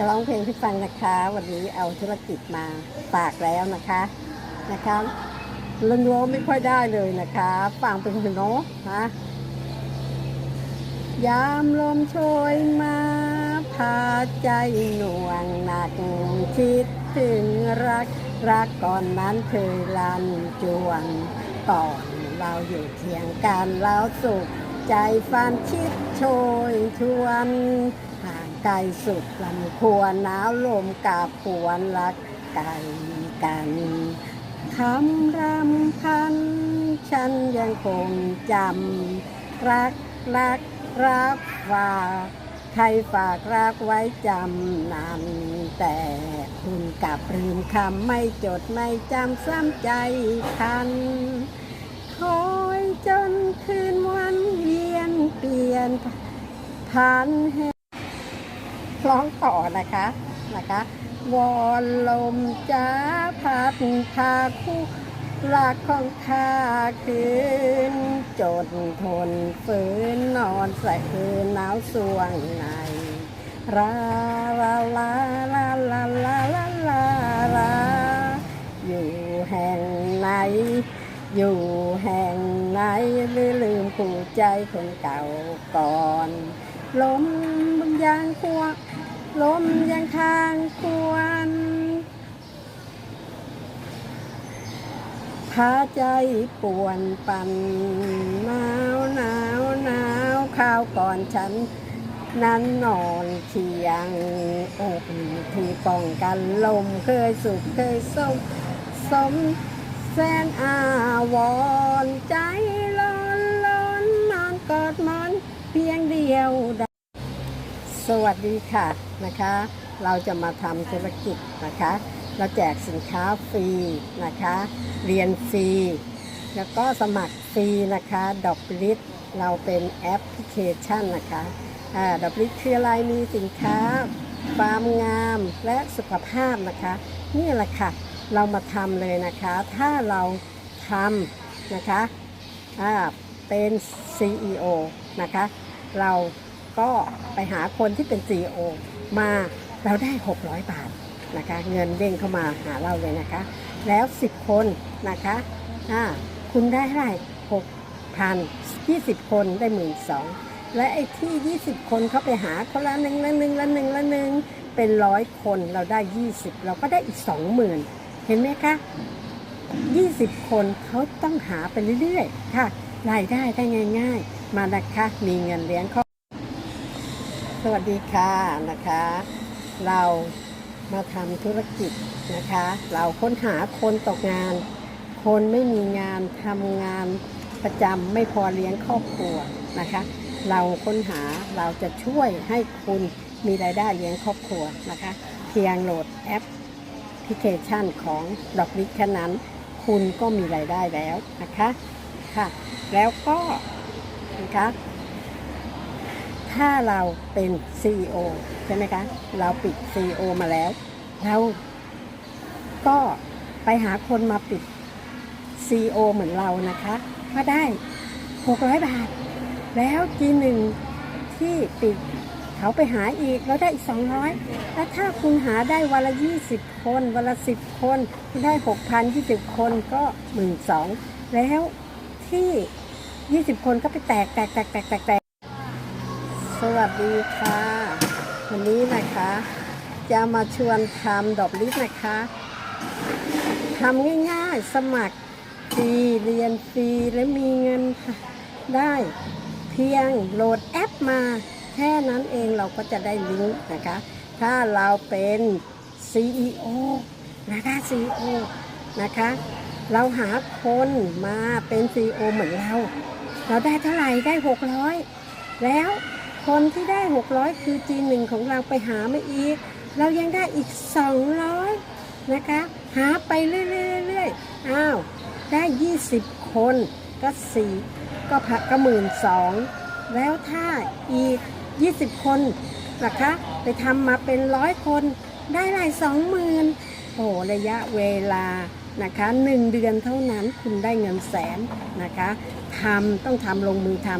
จะร้องเพลงให้ฟังนะคะ วันนี้เอาธุรกิจมาฝากแล้วนะคะนะคะลนร้องไม่ค่อยได้เลยนะคะ ฟังเป็นคนเนาะนะยามลมโชยมาพาใจหน่วงหนักคิดถึงรัก รักก่อนนั้นเคยลันจวนก่อนเราอยู่เทียงกันเราสุข ใจฟันชิดโชยชวนห่างไกลสุดลำควรหนาวลมกาบปวนรักไกลกันคำรำพัน ฉันยังคงจำ รักรักรักฝากใครฝากรักไว้จำนานแต่คุณกลับลืมคำไม่จดไม่จำซ้ำใจคันคอยจนคืนว ลียนผ่านเหตุร้องต่อนะคะนะคะวอนลมจ้าพัดพาคู่รักของข้าคืน จดทนฝืนนอนใส่คืนหนาวสวงในลาลาลาลาลาลาลาลาอยู่แห่งไหน อยู่แห่งไหนหรือลืมผู้ใจคนเก่าก่อนลมยังควงลมยังทางควรพาใจป่วนปั่นหนาวหนาวหนาวข้าวก่อนฉัน นั้นนอนเทียงอกที่ป้องกันลมเคยสุขเคยสมสม แสนอาวรใจร้อนร้อนนอนกอดมอนเพียงเดียวดสวัสดีค่ะนะคะ เราจะมาทำธุรกิจนะคะ เราแจกสินค้าฟรีนะคะ เรียนฟรี แล้วก็สมัครฟรีนะคะ ดอกลิสเราเป็นแอปพลิเคชันนะคะอ่าดอกลิสคืออะไรมีสินค้าความงามและสุขภาพนะคะ นี่แหละค่ะ เรามาทำเลยนะคะ ถ้าเราทำนะคะอ่าเป็น CEO นะคะ เราก็ไปหาคนที่เป็น CEO มาเราได้ 600 บาทนะคะ เงินเด้งเข้ามาหาเราเลยนะคะ แล้ว 10 คนนะคะอ่าคุณได้เท่าไหร่6,000 20 คนได้หมื่นสองและไอ้ที่ 20 คนเขาไปหาคนละหนึ่งละหนึ่งละหนึ่งละหนึ่งเป็นร้อยคนเราได้ 20 เราก็ได้อีก 20,000 เห็นไหมคะ 20 คนเขาต้องหาไปเรื่อยๆ ค่ะ รายได้ได้ง่าย ๆ มานะคะมีเงินเลี้ยงครอบสวัสดีค่ะนะคะ เรามาทำธุรกิจนะคะ เราค้นหาคนตกงาน คนไม่มีงานทำงานประจำไม่พอเลี้ยงครอบครัวนะคะ เราค้นหาเราจะช่วยให้คุณมีรายได้เลี้ยงครอบครัวนะคะ เพียงโหลดแอปแอป พลิเคชันของดอกลิกแค่นั้น คุณก็มีรายได้แล้วนะคะค่ะแล้วก็นะคะถ้าเราเป็น CEO ใช่ไหมคะเราปิด CEO มาแล้วเราก็ไปหาคนมาปิด CEO เหมือนเรานะคะก็ได้ 600 บาท แล้วทีหนึ่งที่ปิด เขาไปหาอีกแล้วได้อีก 200 แล้วถ้าคุณหาได้วันละ 20 คน วันละ 10 คนคุณได้ 6,000 20 คนก็หมื่นสองแล้วที่ 20 คนก็ไปแตกแตกแตกแตกแตกแตกสวัสดีค่ะ วันนี้นะคะ จะมาชวนทำดอกลิสนะคะทำง่ายๆ สมัครฟรีเรียนฟรีและมีเงินได้ เพียงโหลดแอปมา ค่นั้นเองเราก็จะได้ลิงก์นะคะ ถ้าเราเป็น CEO นะคะ CEO นะคะ เราหาคนมาเป็น CEO เหมือนเรา เราได้เท่าไหร่ได้ 600 แล้วคนที่ได้ 600 คือ G1 ของเราไปหามาอีก เรายังได้อีก 200 นะคะ หาไปเรื่อยๆๆอ้าว ได้ 20 คนก็สี่ก็พักก็หมื่นสองแล้วถ้าอีก 20 คนนะคะไปทำมาเป็นร้อยคนได้รายสองหมื่นโอ้ระยะเวลานะคะหนึ่งเดือนเท่านั้นคุณได้เงินแสนนะคะทำต้องทำลงมือทำ